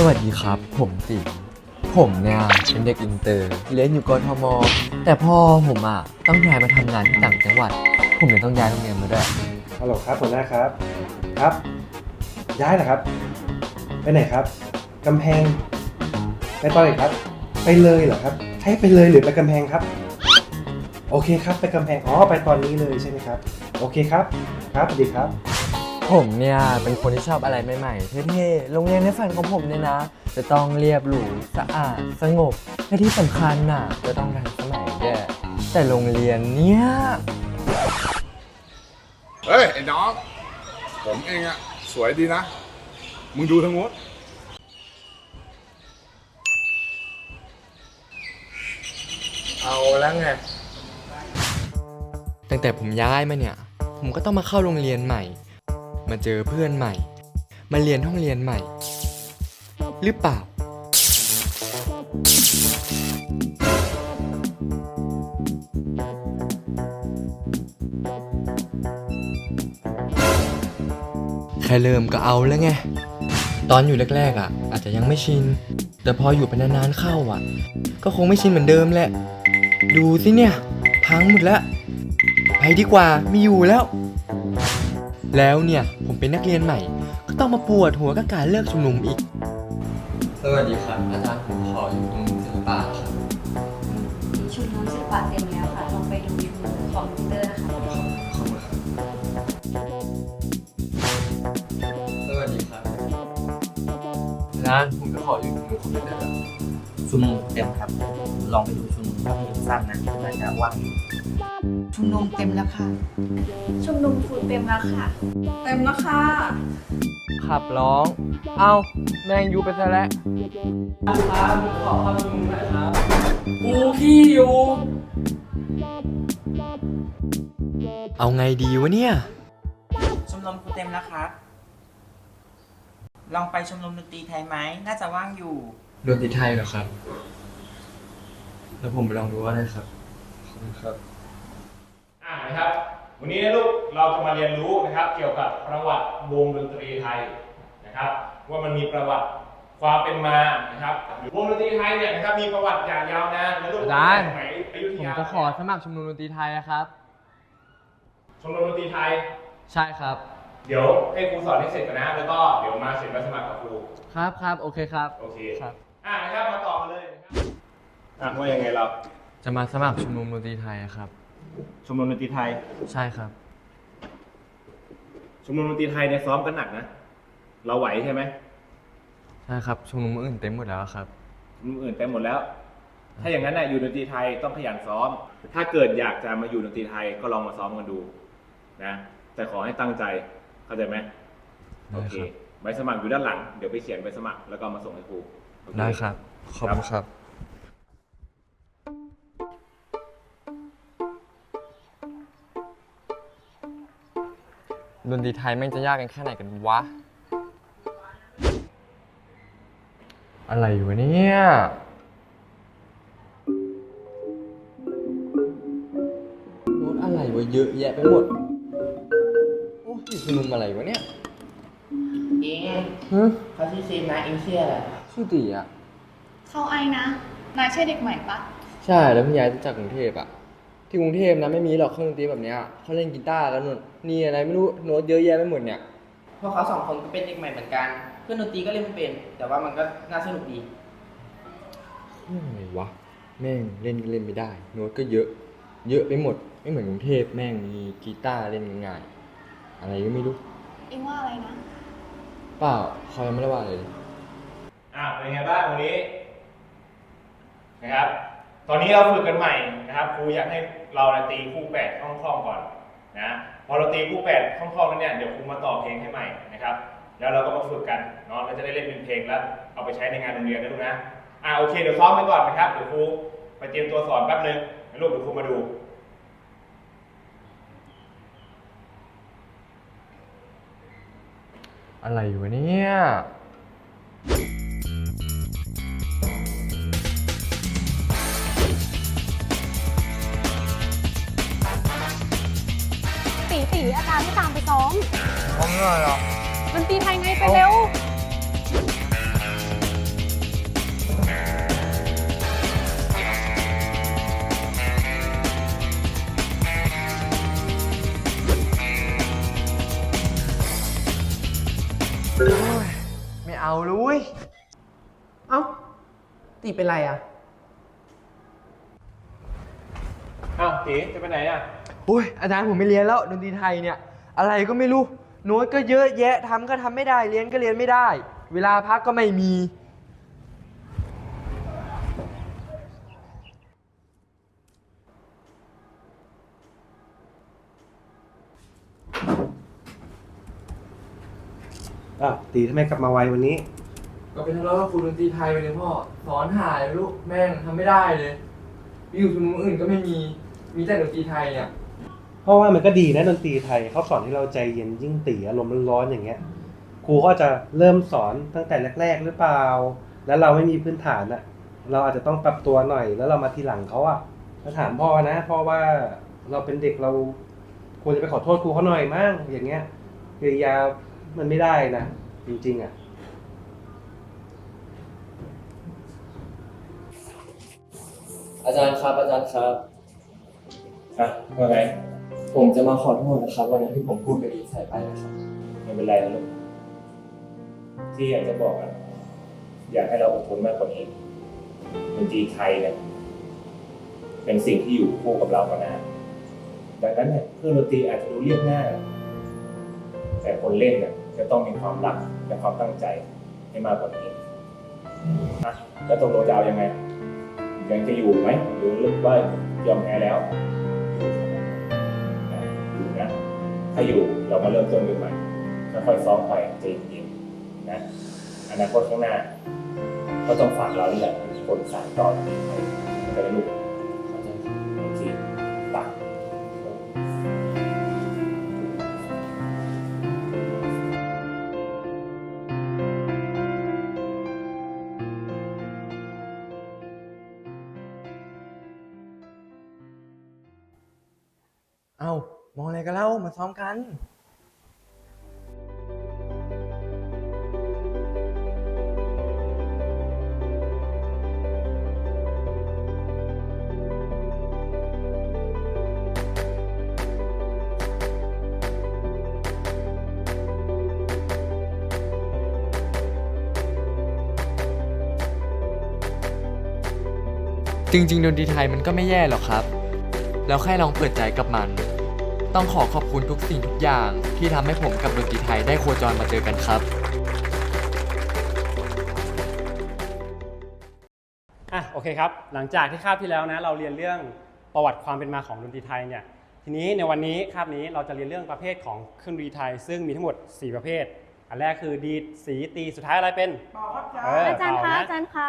สวัสดีครับ ผมสิผมเนี่ยเป็นเด็กอินเตอร์เรียนอยู่กทม แต่พ่อผมอะต้องย้ายมาทำงานที่ต่างจังหวัด ผมเลยต้องย้ายโรงเรียนมาด้วย ฮัลโหลครับหัวหน้าครับ ครับ ย้ายเหรอครับ ไปไหนครับกำแพง ไปตอนไหนครับ ไปเลยเหรอครับให้ไปเลยหรือไปกำแพงครับ โอเคครับ ไปกำแพงอ๋อไปตอนนี้เลยใช่ไหมครับ โอเคครับ ครับสวัสดีครับ ผมเนี่ยเป็นคนที่ชอบอะไรใหม่ๆเท่ๆ โรงเรียนในฝันของผมเนี่ยนะ จะต้องเรียบหรูสะอาดสงบและที่สำคัญน่ะจะต้องทันสมัยด้วยแต่โรงเรียนเนี่ยเฮ้ย ไอ้น้อง ผมเองอะสวยดีนะ มึงดูทางโน้นเอาแล้วไง ตั้งแต่ผมย้ายมาเนี่ย ผมก็ต้องมาเข้าโรงเรียนใหม่ มาเจอเพื่อนใหม่ มาเรียนห้องเรียนใหม่ หรือเปล่า แค่เริ่มก็เอาแล้วไง ตอนอยู่แรกๆอะ อาจจะยังไม่ชิน แต่พออยู่ไปนานๆเข้าอะ ก็คงไม่ชินเหมือนเดิมแหละ ดูสิเนี่ย พังหมดแล้ว ไปดีกว่าไม่อยู่แล้ว แล้วเนี่ยผมเป็นนักเรียนใหม่ ก็ต้องมาปวดหัวกับการเลิกชุมนุมอีก สวัสดีครับอาจารย์ผมขออยู่ตรงศิลปะครับชุดน้องศิลปะเต็มแล้วค่ะ ลองไปดูชุดของคอมพิวเตอร์นะคะ ขอบคุณครับสวัสดีครับอาจารย์ผมจะขออยู่ตรงคอมพิวเตอร์ ครับชุมนุมเต็มครับ ลองไปดูชุมนุมภาพยนตร์สั้นนะน่าจะว่างอยู่ชุมนุมเต็มแล้วค่ะ ชุมนุมครูเต็มแล้วค่ะ เต็มแล้วค่ะ ขับร้อง เอาแมงยูไปซะแล้วครับผมขอเข้าชุมนุมหน่อยครับกูขี้อยู่ เอาไงดีวะเนี่ย ชมรมครูเต็มแล้วครับ ลองไปชมรมดนตรีไทยไหม น่าจะว่างอยู่ ดนตรีไทยเหรอครับ แล้วผมไปลองดูว่าได้ครับ ขอบคุณครับ อ่านะครับ วันนี้นะลูกเราจะมาเรียนรู้นะครับ เกี่ยวกับประวัติวงดนตรีไทยนะครับ ว่ามันมีประวัติความเป็นมานะครับวงดนตรีไทยเนี่ยนะครับมีประวัติอย่างยาวนานนะลูกอาจารย์ สมัยอยุธผมยาจะขอสมัครชมรมดนตรีไทยอะครับ ชมรมดนตรีไทย ใช่ครับ เดี๋ยวให้ครูสอนให้เสร็จก่อนนะ แล้วก็เดี๋ยวมาเซ็นใบสมัครกับครู ครับครับโอเคครับ โอเค ครับอ่านะครับมาต่อกันเลยนะครับ อะว่ายังไงเราจะมาสมัครชมรมดนตรีไทยอะครับ ชมรมดนตรีไทย ใช่ครับ ชมรมดนตรีไทยเนี่ยซ้อมกันหนักนะ เราไหวใช่ไหมใช่ครับชมรมอื่นเต็มหมดแล้วครับ ชมรมอื่นเต็มหมดแล้ว ถ้าอย่างนั้นน่ะอยู่ดนตรีไทยต้องขยันซ้อม ถ้าเกิดอยากจะมาอยู่ดนตรีไทยก็ลองมาซ้อมกันดูนะ แต่ขอให้ตั้งใจ เข้าใจไหมได้โอเคครับใบสมัครอยู่ด้านหลัง เดี๋ยวไปเขียนใบสมัครแล้วก็เอามาส่งให้ครูโอเได้ครับ ขอบคุณครับ ดนตรีไทยแม่งจะยากกันแค่ไหนกันวะ อะไรอยู่วะเนี่ย โน้ตอะไรวะเยอะแยะไปหมด โอ้ยชุมนุมอะไรวะเนี่ยเองฮะเขาชื่อเซนนะเองเชื่ออะไรชื่อตีอะเข้าไอ้นะ นายใช่เด็กใหม่ปะใช่แล้วเพิ่งย้ายจากกรุงเทพอะ ที่กรุงเทพนะไม่มีหรอกเครื่องดนตรีแบบเนี้ยเขาเล่นกีตาร์กันนู่นนี่อะไรไม่รู้โน้ตเยอะแยะไปหมดเนี่ยเพราะเขาสองคนก็เป็นเด็กใหม่เหมือนกัน เพื่อนดนตรีก็เล่นไม่เป็น แต่ว่ามันก็น่าสนุกดี เรื่องอะไรวะแม่งเล่นก็เล่นไม่ได้ โน้ตก็เยอะ เยอะไปหมด ไม่เหมือนกรุงเทพแม่งมีกีตาร์เล่นง่ายๆอะไรก็ไม่รู้เอ็งว่าอะไรนะ เปล่าเขายังไม่ได้ว่าเลย อ่าเป็นไงบ้างวันนี้นะครับ ตอนนี้เราฝึกกันใหม่นะครับครูอยากให้เราเนี่ยตีคู่แปดคล่องๆก่อนนะพอเราตีคู่แปดคล่องๆแล้วเนี่ยเดี๋ยวครูมาต่อเพลงให้ใหม่นะครับแล้วเราก็มาฝึกกันเนาะเราจะได้เล่นเป็นเพลงแล้วเอาไปใช้ในงานโรงเรียนนะลูกนะอ่าโอเคเดี๋ยวซ้อมไปก่อนนะครับเดี๋ยวครูไปเตรียมตัวสอนแป๊บนึงให้ลูกเดี๋ยวครูมาดูอะไรอยู่เนี่ย ตีตีอาจารย์ไม่ตามไปซ้อมพร้อมเลยเหรอดนตรีไทยไงไปเร็ว ไม่เอาเลยเว้ยเอ้า ตีเป็นไรอะ อ้าวตีจะไปไหนอะ โอ้ยอาจารย์ผมไม่เรียนแล้วดนตรีไทยเนี่ยอะไรก็ไม่รู้โน้ตก็เยอะแยะทำก็ทำไม่ได้เรียนก็เรียนไม่ได้ เวลาพักก็ไม่มีอ้าวตีทำไมกลับมาไววันนี้ ก็เป็นทะเลาะกับครูดนตรีไทยไปเลยพ่อ สอนหายลูกแม่งทำไม่ได้เลยอยู่ชุมนุมอื่นก็ไม่มี มีแต่ดนตรีไทยเนี่ย เพราะว่ามันก็ดีนะดนตรีไทยเขาสอนให้เราใจเย็นยิ่งตีอารมณ์ร้อนๆอย่างเงี้ยครูก็จะเริ่มสอนตั้งแต่แรก ๆ หรือเปล่า แล้วเราไม่มีพื้นฐานอะเราอาจจะต้องปรับตัวหน่อย แล้วเรามาทีหลังเขาอะถ้าถามพ่อนะพ่อว่าเราเป็นเด็กเราควรจะไปขอโทษครูเขาหน่อยมั้งอย่างเงี้ยกิริยามันไม่ได้นะจริงๆอะอาจารย์ครับอาจารย์ครับฮะว่าไง ผมจะมาขอโทษนะครับวันนั้นที่ผมพูดไปดีใส่ไปนะครับ ไม่เป็นไรนะลูกที่อยากจะบอกอะอยากให้เราอดทนมากกว่านี้ดนตรีไทยเนี่ยเป็นสิ่งที่อยู่คู่กับเรามานานดังนั้นเนี่ยเครื่องดนตรีอาจจะดูเรียบง่ายแต่คนเล่นเนี่ยจะต้องมีความรักและความตั้งใจให้มากกว่านี้อะแล้วตกลงจะเอายังไงยังจะอยู่ไหมหรือว่ายอมแพ้แล้ว ถ้าอยู่เรามาเริ่มต้นกันใหม่ค่อยๆซ้อมไปใจเย็นๆนะอนาคตข้างหน้า ก็ต้องฝากเรานี่แหละเป็นคนสานต่อที่ไปไปลูก มองอะไรกันเล่ามาซ้อมกันจริงๆดนตรีไทยมันก็ไม่แย่หรอกครับ แล้วแค่ลองเปิดใจกับมัน ต้องขอขอบคุณทุกสิ่งทุกอย่าง ที่ทำให้ผมกับดนตรีไทยได้โคจรมาเจอกันครับ อะโอเคครับ หลังจากที่คาบที่แล้วนะ เราเรียนเรื่องประวัติความเป็นมาของดนตรีไทยเนี่ยทีนี้ในวันนี้คาบนี้เราจะเรียนเรื่องประเภทของเครื่องดนตรีไทย ซึ่งมีทั้งหมด 4 ประเภท อันแรกคือดีดสีตีสุดท้ายอะไรเป็นเอาจารย์เป่คะนอาจารย์คะ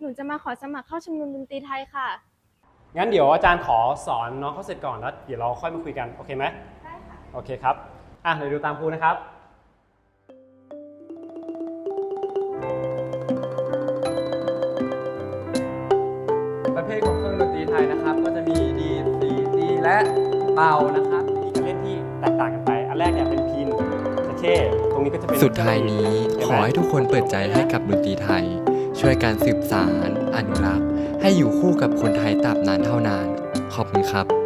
หนูจะมาขอสมัครเข้าชมรมดนตรีไทยค่ะ งั้นเดี๋ยวอาจารย์ขอสอนน้องเขาเสร็จก่อนแล้วเดี๋ยวเราค่อยมาคุยกัน โอเคไหมได้ค่ะ โอเคครับ อะเดี๋ยวดูตามครูนะครับประเภทของเครื่องดนตรีไทยนะครับ ก็จะมีดีดสีตีและเป่านะครับวิธีการเล่นที่แตกต่างกันไป อันแรกเนี่ยเป็นพินจะเข้ตรงนี้ก็จะเป็นสุดท้ายนี้เห็นขไหมอให้ทุกคนเปิดใจให้กับดนตรีไทย ช่วยการสืบสารอนุรักษ์ให้อยู่คู่กับคนไทยตราบนานเท่านาน ขอบคุณครับ